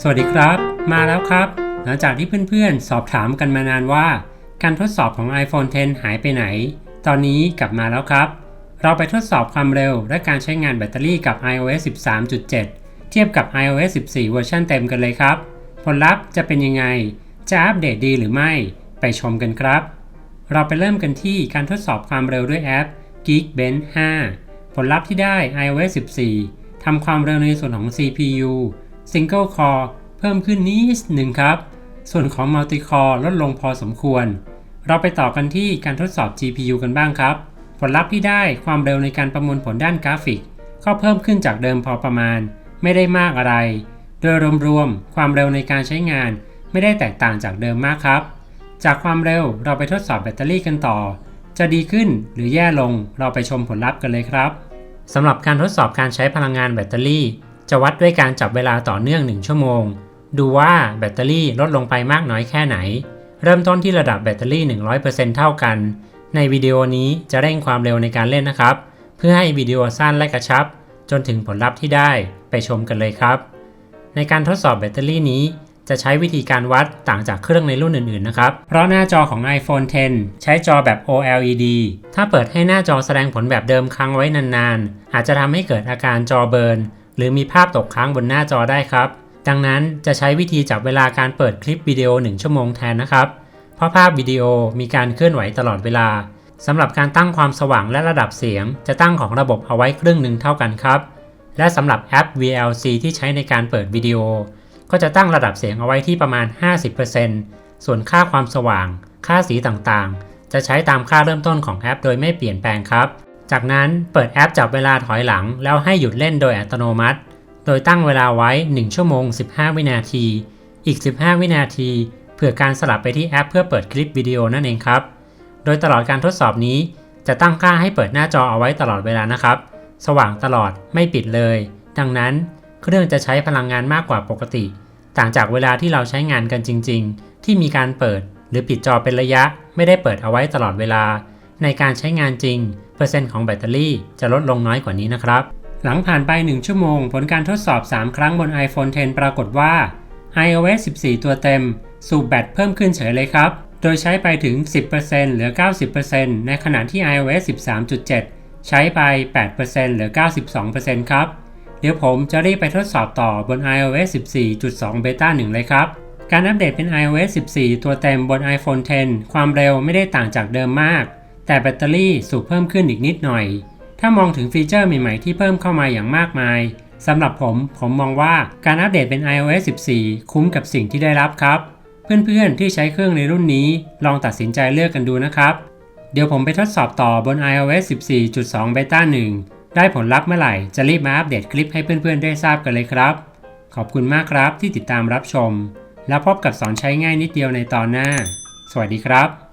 สวัสดีครับ มาแล้วครับ หลังจากที่เพื่อนๆ สอบถามกันมานานว่า การทดสอบของ iPhone 10 หายไปไหน ตอนนี้กลับมาแล้วครับ เราไปทดสอบความเร็วและการใช้งานแบตเตอรี่กับ iOS 13.7 เทียบกับ iOS 14 เวอร์ชันเต็มกันเลยครับ ผลลัพธ์จะเป็นยังไง จะอัปเดตดีหรือไม่ ไปชมกันครับ เราไปเริ่มกันที่การทดสอบความเร็วด้วยแอป Geekbench 5 ผลลัพธ์ที่ได้ iOS 14ทำความเร็วในส่วนของ CPU Single Core เพิ่มขึ้นนิดหนึ่งครับ ส่วนของ Multi Core ลดลงพอสมควร เราไปต่อกันที่การทดสอบ GPU กันบ้างครับ ผลลัพธ์ที่ได้ความเร็วในการประมวลผลด้านกราฟิก ก็เพิ่มขึ้นจากเดิมพอประมาณ ไม่ได้มากอะไร โดยรวมๆความเร็วในการใช้งานไม่ได้แตกต่างจากเดิมมากครับ จากความเร็วเราไปทดสอบแบตเตอรี่กันต่อ จะดีขึ้นหรือแย่ลงเราไปชมผลลัพธ์กันเลยครับสำหรับการทดสอบการใช้พลังงานแบตเตอรี่ จะวัดด้วยการจับเวลาต่อเนื่อง 1 ชั่วโมง ดูว่าแบตเตอรี่ลดลงไปมากน้อยแค่ไหน เริ่มต้นที่ระดับแบตเตอรี่ 100%เท่ากัน ในวิดีโอนี้จะเร่งความเร็วในการเล่นนะครับ เพื่อให้วิดีโอสั้นและกระชับ จนถึงผลลัพธ์ที่ได้ไปชมกันเลยครับ ในการทดสอบแบตเตอรี่นี้จะใช้วิธีการวัดต่างจากเครื่องในรุ่นอื่นๆ นะครับ เพราะหน้าจอของ iPhone 10 ใช้จอแบบ OLED ถ้าเปิดให้หน้าจอแสดงผลแบบเดิมค้างไว้นานๆ อาจจะทำให้เกิดอาการจอเบิร์น หรือมีภาพตกค้างบนหน้าจอได้ครับ ดังนั้นจะใช้วิธีจับเวลาการเปิดคลิปวิดีโอ 1 ชั่วโมงแทนนะครับ เพราะภาพวิดีโอมีการเคลื่อนไหวตลอดเวลาสำหรับการตั้งความสว่างและระดับเสียง จะตั้งของระบบเอาไว้ครึ่งหนึ่งเท่ากันครับ และสำหรับแอป VLC ที่ใช้ในการเปิดวิดีโอ ก็จะตั้งระดับเสียงเอาไว้ที่ประมาณ 50%ส่วนค่าความสว่าง ค่าสีต่างๆ จะใช้ตามค่าเริ่มต้นของแอป โดยไม่เปลี่ยนแปลงครับ จากนั้นเปิดแอปจับเวลาถอยหลัง แล้วให้หยุดเล่นโดยอัตโนมัติ โดยตั้งเวลาไว้ 1 ชั่วโมง 15 วินาที อีก 15 วินาที เพื่อการสลับไปที่แอปเพื่อเปิดคลิปวิดีโอนั่นเองครับ โดยตลอดการทดสอบนี้ จะตั้งค่าให้เปิดหน้าจอเอาไว้ตลอดเวลานะครับ สว่างตลอดไม่ปิดเลย ดังนั้นเครื่องจะใช้พลังงานมากกว่าปกติ ต่างจากเวลาที่เราใช้งานกันจริง ๆ ที่มีการเปิด หรือปิดจอเป็นระยะ ไม่ได้เปิดเอาไว้ตลอดเวลา ในการใช้งานจริง เปอร์เซ็นต์ของแบตเตอรี่จะลดลงน้อยกว่านี้นะครับ หลังผ่านไป 1 ชั่วโมง ผลการทดสอบ 3 ครั้งบน iPhone 10 ปรากฏว่า iOS 14 ตัวเต็ม สูบแบตเพิ่มขึ้นเฉยเลยครับ โดยใช้ไปถึง 10%เหลือ 90%ในขณะที่ iOS 13.7 ใช้ไป 8%เหลือ 92%ครับ เดี๋ยวผมจะรีบไปทดสอบต่อบน iOS 14.2 Beta 1 เลยครับการอัปเดตเป็น iOS 14 ตัวเต็มบน iPhone 10 ความเร็วไม่ได้ต่างจากเดิมมาก แต่แบตเตอรี่สูบเพิ่มขึ้นอีกนิดหน่อย ถ้ามองถึงฟีเจอร์ใหม่ๆที่เพิ่มเข้ามาอย่างมากมายสำหรับผมผมมองว่าการอัปเดตเป็น iOS 14 คุ้มกับสิ่งที่ได้รับครับ เพื่อนๆที่ใช้เครื่องในรุ่นนี้ลองตัดสินใจเลือกกันดูนะครับ เดี๋ยวผมไปทดสอบต่อบน iOS 14.2 Beta 1 ได้ผลลัพธ์เมื่อไหร่จะรีบมาอัปเดตคลิปให้เพื่อนๆ ได้ทราบกันเลยครับ ขอบคุณมากครับที่ติดตามรับชม แล้วพบกับสอนใช้ง่ายนิดเดียวในตอนหน้า สวัสดีครับ